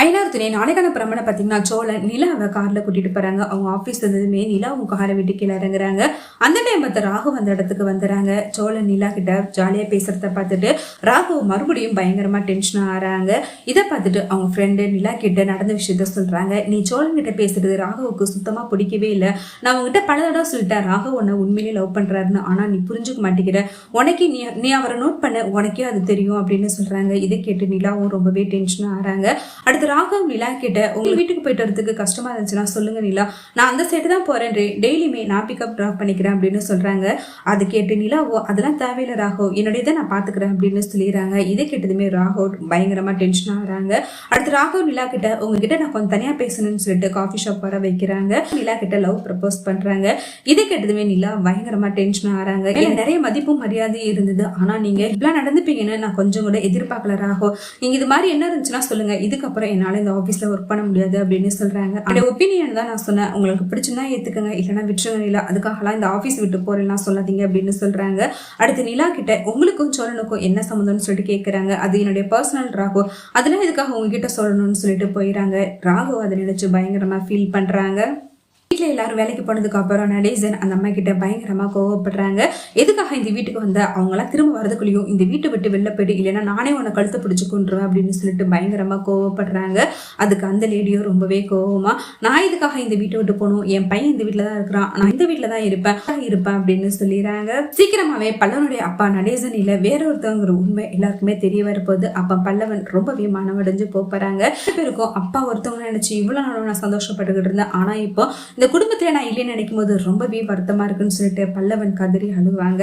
ஐநாறு துணை நாளைக்கான பிரமணம் பார்த்தீங்கன்னா சோழன் நிலாவை காரில் கூட்டிட்டு போறாங்க. அவங்க ஆஃபீஸ் வந்ததுமே நிலா அவங்க காரை விட்டு கீழே இறங்குறாங்க. அந்த டைம் பார்த்து ராகு அந்த இடத்துக்கு வந்துடுறாங்க சோழன் நிலா கிட்ட ஜாலியாக பேசுறத பார்த்துட்டு ராகு மறுபடியும் பயங்கரமா டென்ஷன் ஆறாங்க. இதை பார்த்துட்டு அவங்க ஃப்ரெண்டு நிலா கிட்ட நடந்த விஷயத்த சொல்றாங்க. நீ சோழன் கிட்ட பேசுறது ராகுவுக்கு சுத்தமா பிடிக்கவே இல்லை. நான் உங்ககிட்ட பல தடவை சொல்லிட்டேன் ராகு உன்னை உண்மையிலேயே லவ் பண்றாருன்னு. ஆனா நீ புரிஞ்சுக்க மாட்டேங்கிற. உனக்கு நீ நீ அவரை நோட் பண்ண. உனக்கே அது தெரியும் அப்படின்னு சொல்றாங்க. இதை கேட்டு நிலாவும் ரொம்பவே டென்ஷன் ஆறாங்க. அடுத்து ராகவ் நிலா கிட்ட உங்க வீட்டுக்கு போயிட்டு வரதுக்கு கஷ்டமா இருந்துச்சுன்னா சொல்லுங்க நிலா. நான் அந்த சைடு தான் போறேன் டெய்லியுமே நான் பிக்கப் ட்ராப் பண்ணிக்கிறேன் அப்படின்னு சொல்றாங்க. அது கேட்டு நிலாவோ அதெல்லாம் தேவையில்லை ராகவ். என்னுடைய இதை நான் பாத்துக்கிறேன் அப்படின்னு சொல்லிடுறாங்க. இதை கேட்டதுமே ராகவ் பயங்கரமா டென்ஷன் ஆகுறாங்க. அடுத்து ராகவ் நிலா கிட்ட உங்ககிட்ட நான் கொஞ்சம் தனியா பேசணும்னு சொல்லிட்டு காஃபி ஷாப் வர வைக்கிறாங்க. நிலா கிட்ட லவ் ப்ரப்போஸ் பண்றாங்க. இதை கேட்டதுமே நிலா பயங்கரமா டென்ஷன் ஆறாங்க எனக்கு நிறைய மதிப்பும் மரியாதை இருந்தது. ஆனா நீங்க இப்பெல்லாம் நடந்துப்பீங்கன்னு நான் கொஞ்சம் கூட எதிர்பார்க்கல ராகோ நீங்க இது மாதிரி என்ன இருந்துச்சுன்னா சொல்லுங்க. இதுக்கப்புறம் என்னால் இந்த ஆஃபீஸில் ஒர்க் பண்ண முடியாது அப்படின்னு சொல்கிறாங்க அந்த ஒப்பீனியன் தான் நான் சொன்னேன். உங்களுக்கு பிடிச்சுன்னா ஏற்றுக்கங்க இல்லைனா விட்டுருங்க நிலா. அதுக்காகலாம் இந்த ஆஃபீஸ் விட்டு போகிறேன்லாம் சொல்லாதீங்க அப்படின்னு சொல்கிறாங்க அடுத்து நிலா கிட்ட உங்களுக்கும் சோழனுக்கும் என்ன சம்மந்தம்னு சொல்லிட்டு கேட்குறாங்க அது என்னுடைய பர்சனல் ராகோ. அதெல்லாம் இதுக்காக உங்ககிட்ட சொல்லணும்னு சொல்லிட்டு போயிடுறாங்க ராகோ அதை நினச்சி பயங்கரமாக ஃபீல் பண்ணுறாங்க வீட்டில் எல்லாரும் வேலைக்கு போனதுக்கு அப்புறம் நடேசன் அந்த அம்மா கிட்ட பயங்கரமா கோவப்படுறாங்க. எதுக்காக இந்த வீட்டுக்கு வந்த? அவங்களாம் திரும்ப வரதுக்குள்ளேயும் இந்த வீட்டை விட்டு வெளில போயிடு இல்லைன்னா நானே உன்னை கழுத்து பிடிச்சு கொண்டுருவேன் அப்படின்னு சொல்லிட்டு பயங்கரமா கோவப்படுறாங்க. அதுக்கு அந்த லேடியும் ரொம்பவே கோவமா நான் இதுக்காக இந்த வீட்டை விட்டு போகணும்? என் பையன் இந்த வீட்டில் தான் இருக்கிறான். நான் இந்த வீட்டில் தான் இருப்பேன் இருப்பேன் அப்படின்னு சொல்லிடுறாங்க. சீக்கிரமாவே பல்லவனுடைய அப்பா நடேசன் இல்ல வேற ஒருத்தவங்கிற உண்மை எல்லாருக்குமே தெரிய வரப்போகுது. அப்பா பல்லவன் ரொம்பவே மனமடைஞ்சு போறாங்க. பேருக்கும் அப்பா ஒருத்தவங்க நினைச்சு இவ்வளவு நாளும் நான் சந்தோஷப்பட்டுக்கிட்டு இருந்தேன். ஆனா இப்போ இந்த குடும்பத்தில் நான் இல்லைன்னு நினைக்கும் போது ரொம்பவே வருத்தமா இருக்குன்னு சொல்லிட்டு பல்லவன் கதறி அழுவாங்க.